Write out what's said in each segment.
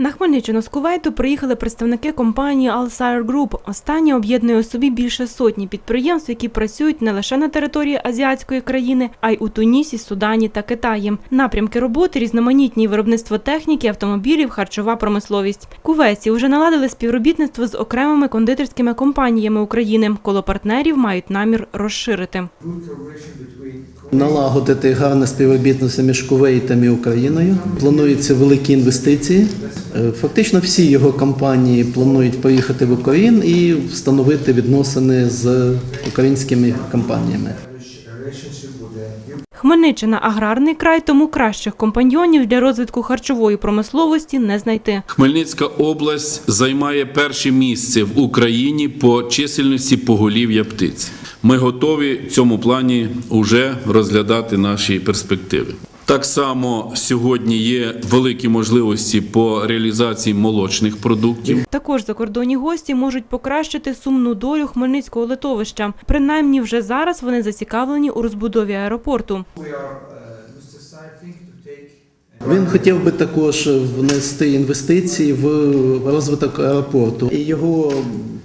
На Хмельниччину з Кувейту приїхали представники компанії Alsire Group. Остання об'єднує у собі більше сотні підприємств, які працюють не лише на території азіатської країни, а й у Тунісі, Судані та Китаї. Напрямки роботи різноманітні виробництво техніки, автомобілів, харчова промисловість. Кувейці вже наладили співробітництво з окремими кондитерськими компаніями України. Коло партнерів мають намір розширити. Налагодити гарне співробітництво між Кувейтом і Україною. Плануються великі інвестиції. Е, Фактично всі його компанії планують поїхати в Україну і встановити відносини з українськими компаніями. Хмельниччина аграрний край, тому кращих компаньйонів для розвитку харчової промисловості не знайти. Хмельницька область займає перше місце в Україні по чисельності поголів'я птиць. Ми готові в цьому плані вже розглядати наші перспективи. Так само сьогодні є великі можливості по реалізації молочних продуктів. Також закордонні гості можуть покращити сумну долю хмельницького литовища. Принаймні, вже зараз вони зацікавлені у розбудові аеропорту. Він хотів би також внести інвестиції в розвиток аеропорту. І його,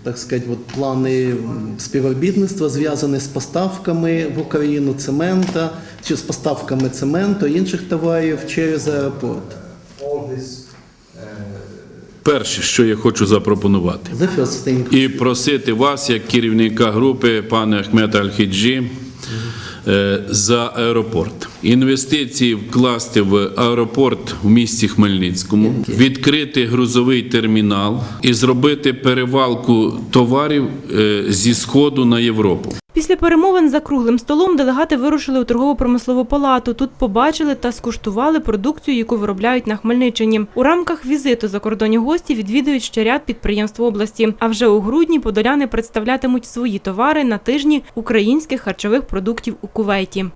так сказати, от плани співробітництва зв'язані з поставками в Україну цемента, чи з поставками цементу інших товарів через аеропорт. Перше, що я хочу запропонувати, і просити вас, як керівника групи, пане Ахмета Аль-Хіджі, за аеропорт. Інвестиції вкласти в аеропорт в місті Хмельницькому, відкрити грузовий термінал і зробити перевалку товарів е, зі сходу на Європу. Після перемовин за круглим столом делегати вирушили у торгово-промислову палату. Тут побачили та скуштували продукцію, яку виробляють на Хмельниччині. У рамках візиту закордонні гості відвідують ще ряд підприємств області. А вже у грудні подоляни представлятимуть свої товари на тижні українських харчових продуктів у Кувейті.